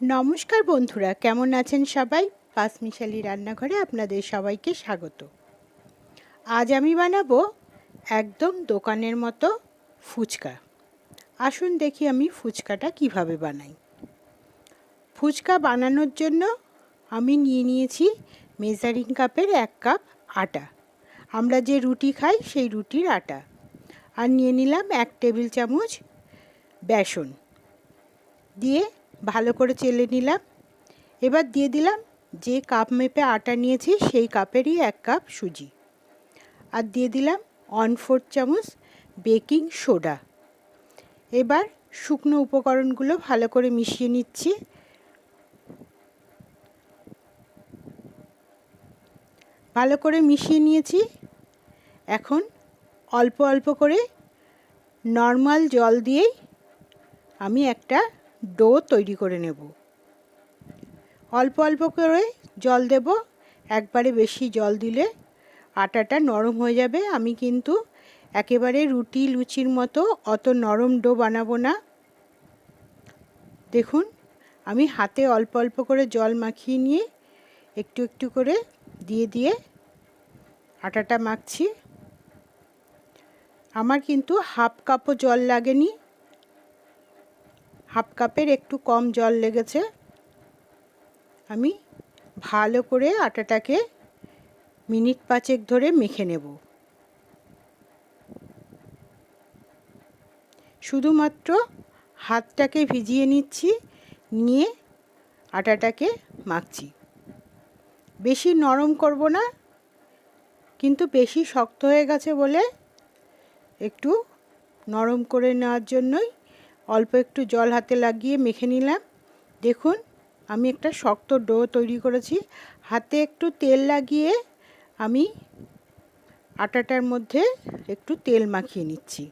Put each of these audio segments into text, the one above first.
নমস্কার বন্ধুরা, কেমন আছেন সবাই? পাঁচমিশালি রান্নাঘরে আপনাদের সবাইকে স্বাগত। আজ আমি বানাবো একদম দোকানের মতো ফুচকা। আসুন দেখি আমি ফুচকাটা কীভাবে বানাই। ফুচকা বানানোর জন্য আমি নিয়ে নিয়েছি মেজারিং কাপের এক কাপ আটা। আমরা যে রুটি খাই সেই রুটির আটা। আর নিয়ে নিলাম এক টেবিল চামচ বেসন। দিয়ে ভালো করে চেলে নিলাম। এবার দিয়ে দিলাম যে কাপ মেপে আটা নিয়েছি সেই কাপেরই এক কাপ সুজি। আর দিয়ে দিলাম ওয়ান ফোর্থ চামচ বেকিং সোডা এবার শুকনো উপকরণগুলো ভালো করে মিশিয়ে নিচ্ছি। ভালো করে মিশিয়ে নিয়েছি। এখন অল্প অল্প করে নর্মাল জল দিয়েই আমি একটা ডো তৈরি করে নেব। অল্প অল্প করে জল দেব। একবারে বেশি জল দিলে আটাটা নরম হয়ে যাবে। আমি কিন্তু একেবারে রুটি লুচির মতো অত নরম ডো বানাবো না। দেখুন, আমি হাতে অল্প অল্প করে জল মাখিয়ে নিয়ে একটু একটু করে দিয়ে দিয়ে আটাটা মাখছি। আমার কিন্তু হাফ কাপও জল লাগেনি। হাফ কাপের একটু কম জল লেগেছে। আমি ভালো করে আটাটাকে মিনিট পাঁচেক ধরে মেখে নেব। শুধুমাত্র হাতটাকে ভিজিয়ে নিচ্ছি, নিয়ে আটাটাকে মাখছি। বেশি নরম করব না, কিন্তু বেশি শক্ত হয়ে গেছে বলে একটু নরম করে নেওয়ার জন্যই অল্প একটু জল হাতে লাগিয়ে মেখে নিলাম। দেখুন, আমি একটা শক্ত ডো তৈরি করেছি। হাতে একটু তেল লাগিয়ে আমি আটাটার মধ্যে একটু তেল মাখিয়ে নিচ্ছি।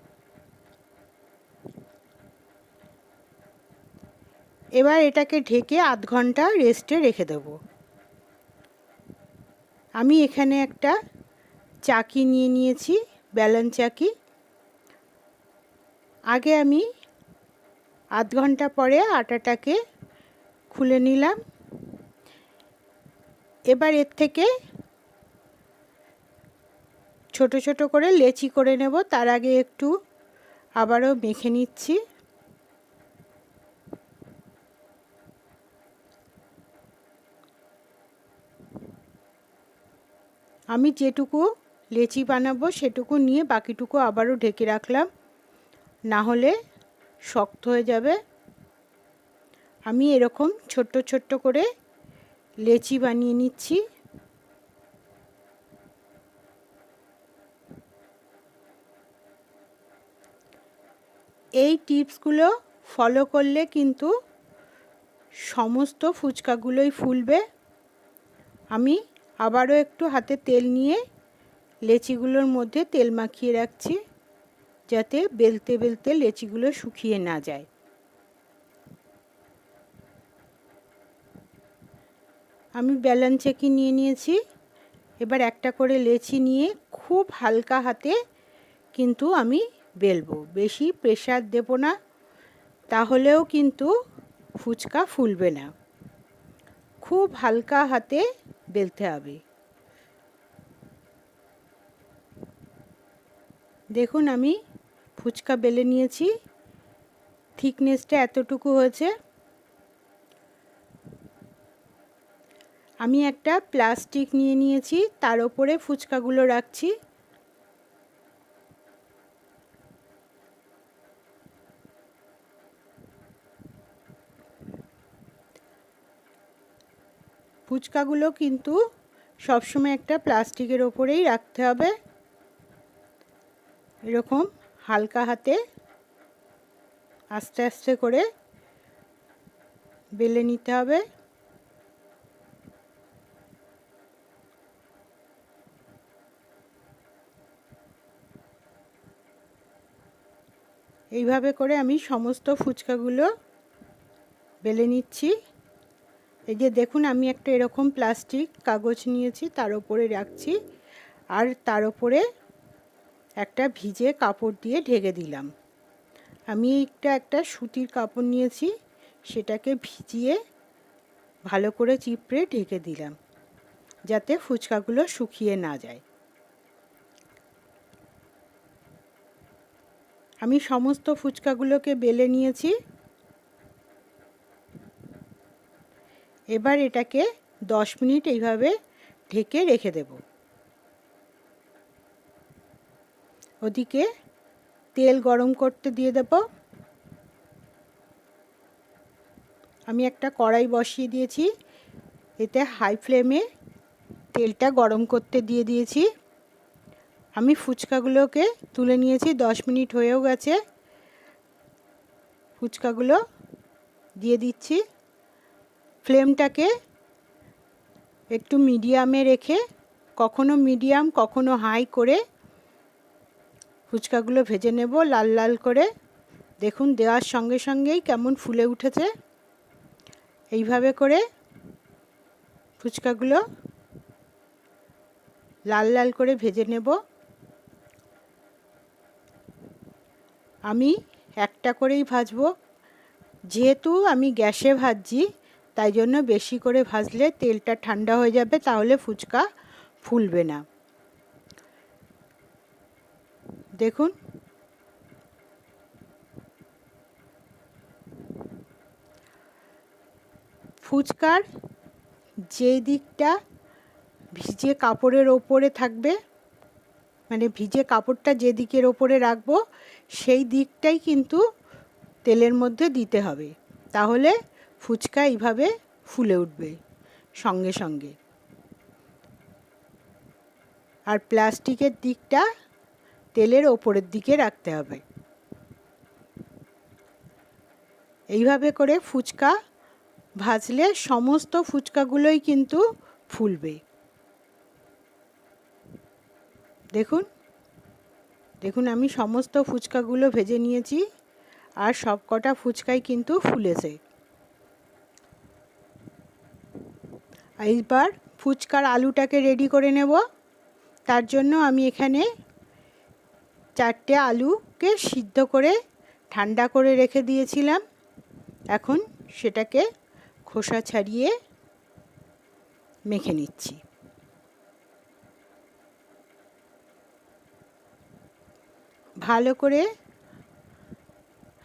এবার এটাকে ঢেকে আধ ঘণ্টা রেস্টে রেখে দেব। আমি এখানে একটা চাকি নিয়ে নিয়েছি ব্যালেন্স চাকি। আগে আমি আধ ঘণ্টা পরে আটাটাকে খুলে নিলাম। এবার এর থেকে ছোট ছোট করে লেচি করে নেব, তার আগে একটু আবারও মেখে নিচ্ছি। আমি যেটুকু লেচি বানাবো সেটুকু নিয়ে বাকিটুকু আবারও ঢেকে রাখলাম। না হলে শক্ত হয়ে যাবে। আমি এরকম ছোট্ট ছোট্ট করে লেচি বানিয়ে নিচ্ছি। এই টিপসগুলো ফলো করলে কিন্তু সমস্ত ফুচকাগুলোই ফুলবে। আমি আবারও একটু হাতে তেল নিয়ে লেচিগুলোর মধ্যে তেল মাখিয়ে রাখছি। যাতে বেলতে বেলতে লেচিগুলো শুকিয়ে না যায়। আমি ব্যালান চেকি নিয়ে নিয়েছি। এবার একটা করে লেচি নিয়ে খুব হালকা হাতে কিন্তু আমি বেলবো। বেশি প্রেশার দেব না, তাহলেও কিন্তু ফুচকা ফুলবে না। খুব হালকা হাতে বেলতে হবে। দেখুন আমি ফুচকা বেলে নিয়েছি। থিকনেসটা এতটুকু হয়েছে। আমি একটা প্লাস্টিক নিয়ে নিয়েছি, তার ওপরে ফুচকাগুলো রাখছি। ফুচকাগুলো কিন্তু সবসময় একটা প্লাস্টিকের ওপরেই রাখতে হবে। এরকম। হালকা হাতে আস্তে আস্তে করে বেলে নিতে হবে। এইভাবে করে আমি সমস্ত ফুচকাগুলো বেলে নিচ্ছি। এই যে দেখুন, আমি একটা এরকম প্লাস্টিক কাগজ নিয়েছি, তার উপরে রাখছি। আর তার উপরে একটা ভিজে কাপড় দিয়ে ঢেকে দিলাম। আমি একটা একটা সুতির কাপড় নিয়েছি, সেটাকে ভিজিয়ে ভালো করে চিপড়ে ঢেকে দিলাম, যাতে ফুচকাগুলো শুকিয়ে না যায়। আমি সমস্ত ফুচকাগুলোকে বেলে নিয়েছি। এবার এটাকে দশ মিনিট এইভাবে ঢেকে রেখে দেব। ওদিকে তেল গরম করতে দিয়ে দেব। আমি একটা কড়াই বসিয়ে দিয়েছি, এতে হাই ফ্লেমে তেলটা গরম করতে দিয়ে দিয়েছি। আমি ফুচকাগুলোকে তুলে নিয়েছি, দশ মিনিট হয়েও গেছে। ফুচকাগুলো দিয়ে দিচ্ছি। ফ্লেমটাকে একটু মিডিয়ামে রেখে, কখনো মিডিয়াম, কখনো হাই করে ফুচকাগুলো ভেজে নেব লাল লাল করে। দেখুন, দেওয়ার সঙ্গে সঙ্গেই কেমন ফুলে উঠেছে। এইভাবে করে ফুচকাগুলো লাল লাল করে ভেজে নেব। আমি একটা করেই ভাজব। যেহেতু আমি গ্যাসে ভাজছি, তাই জন্য বেশি করে ভাজলে তেলটা ঠান্ডা হয়ে যাবে, তাহলে ফুচকা ফুলবে না। দেখুন। ফুচকার যে দিকটা ভিজে কাপড়ের ওপরে থাকবে মানে ভিজে কাপড়টা যে দিকের ওপরে রাখব, সেই দিকটাই কিন্তু তেলের মধ্যে দিতে হবে। তাহলে ফুচকা এইভাবে ফুলে উঠবে সঙ্গে সঙ্গে। আর প্লাস্টিকের দিকটা তেলের ওপরের দিকে রাখতে হবে। এইভাবে করে ফুচকা ভাজলে সমস্ত ফুচকাগুলোই কিন্তু ফুলবে। দেখুন দেখুন আমি সমস্ত ফুচকাগুলো ভেজে নিয়েছি আর সব কটা ফুচকাই কিন্তু ফুলেছে। এইবার ফুচকার আলুটাকে রেডি করে নেব। তার জন্য আমি এখানে চারটে আলুকে সিদ্ধ করে ঠান্ডা করে রেখে দিয়েছিলাম। এখন সেটাকে খোসা ছাড়িয়ে মেখে নিচ্ছি। ভালো করে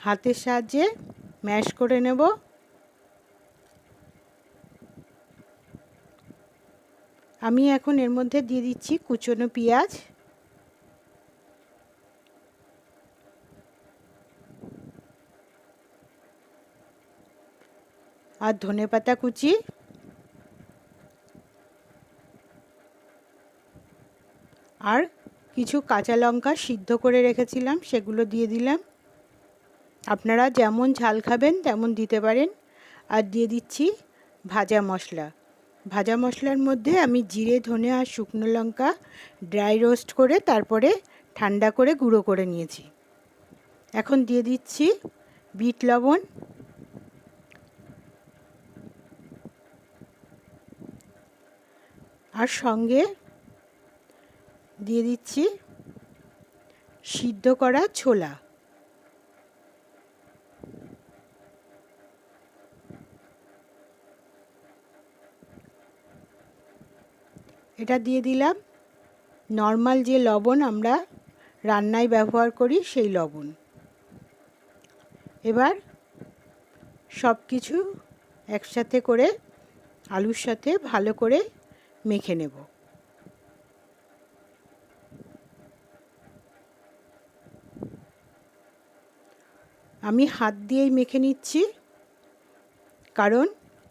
হাতের সাহায্যে ম্যাশ করে নেব। আমি এখন এর মধ্যে দিয়ে দিচ্ছি কুচনো পেঁয়াজ। আর ধনে পাতা কুচি। আর কিছু কাঁচা লঙ্কা সিদ্ধ করে রেখেছিলাম, সেগুলো দিয়ে দিলাম। আপনারা যেমন ঝাল খাবেন, তেমন দিতে পারেন। আর দিয়ে দিচ্ছি ভাজা মশলা। ভাজা মশলার মধ্যে আমি জিরে, ধনে আর শুকনো লঙ্কা ড্রাই রোস্ট করে তারপরে ঠান্ডা করে গুঁড়ো করে নিয়েছি। এখন দিয়ে দিচ্ছি বিট লবণ। আর সঙ্গে দিয়ে দিচ্ছি সিদ্ধ করা ছোলা। এটা দিয়ে দিলাম। নর্মাল যে লবণ আমরা রান্নায় ব্যবহার করি সেই লবণ। এবার সব কিছু একসাথে করে, আলুর সাথে ভালো করে মেখে নেব। আমি হাত দিয়েই মেখে নিচ্ছি, কারণ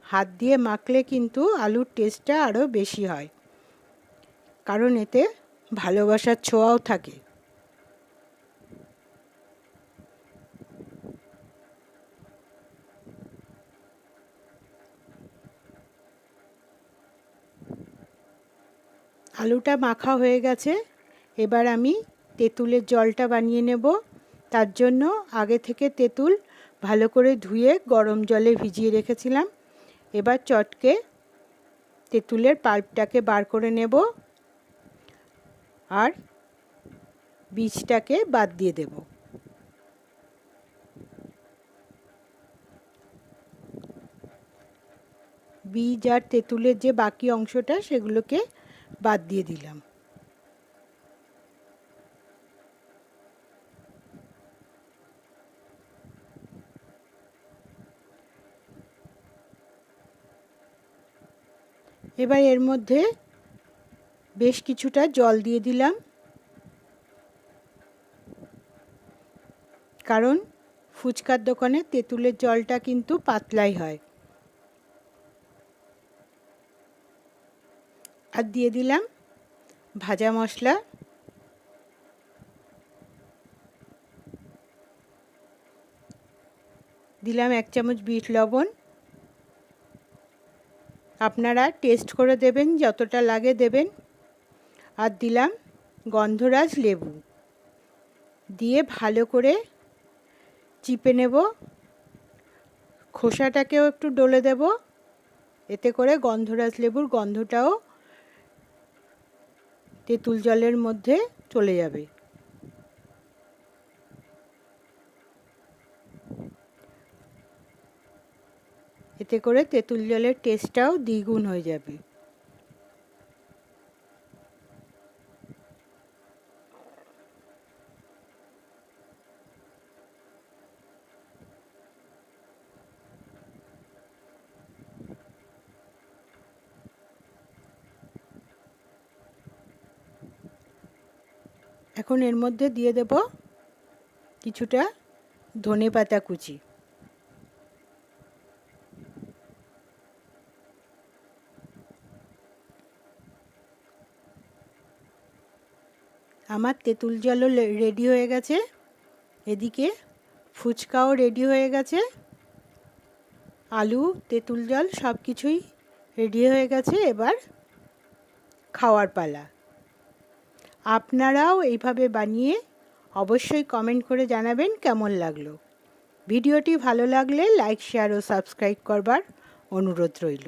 হাত দিয়ে মাখলে কিন্তু আলুর টেস্টটা আরও বেশি হয়, কারণ এতে ভালোবাসার ছোঁয়াও থাকে। আলুটা মাখা হয়ে গেছে। এবার আমি তেঁতুলের জলটা বানিয়ে নেব। তার জন্য আগে থেকে তেঁতুল ভালো করে ধুয়ে গরম জলে ভিজিয়ে রেখেছিলাম। এবার চটকে তেঁতুলের পাল্পটাকে বার করে নেব। আর বীজটাকে বাদ দিয়ে দেব। বীজ আর তেঁতুলের যে বাকি অংশটা সেগুলোকে বাদ দিয়ে দিলাম। এবার এর মধ্যে বেশ কিছুটা জল দিয়ে দিলাম। কারণ ফুচকার দোকানে তেঁতুলের জলটা কিন্তু পাতলাই হয়। আর দিয়ে দিলাম, ভাজা মশলা, দিলাম এক চামচ বিট লবণ। আপনারা টেস্ট করে দেবেন, যতটা লাগে দেবেন। আর দিলাম গন্ধরাজ লেবু। দিয়ে ভালো করে চিপে নেব। খোসাটাকেও একটু ডলে দেব। এতে করে গন্ধরাজ লেবুর গন্ধটাও তেঁতুল জলের মধ্যে চলে যাবে। এতে করে তেঁতুল জলের টেস্টটাও দ্বিগুণ হয়ে যাবে। এখন এর মধ্যে দিয়ে দেব কিছুটা ধনে পাতা কুচি। আমার তেঁতুল জলও রেডি হয়ে গেছে। এদিকে ফুচকাও রেডি হয়ে গেছে। আলু, তেঁতুল জল সব কিছুই রেডি হয়ে গেছে। এবার খাওয়ার পালা। আপনারাও এইভাবে বানিয়ে অবশ্যই কমেন্ট করে জানাবেন কেমন লাগল। ভিডিওটি ভালো লাগলে লাইক শেয়ার ও সাবস্ক্রাইব করবার অনুরোধ রইল।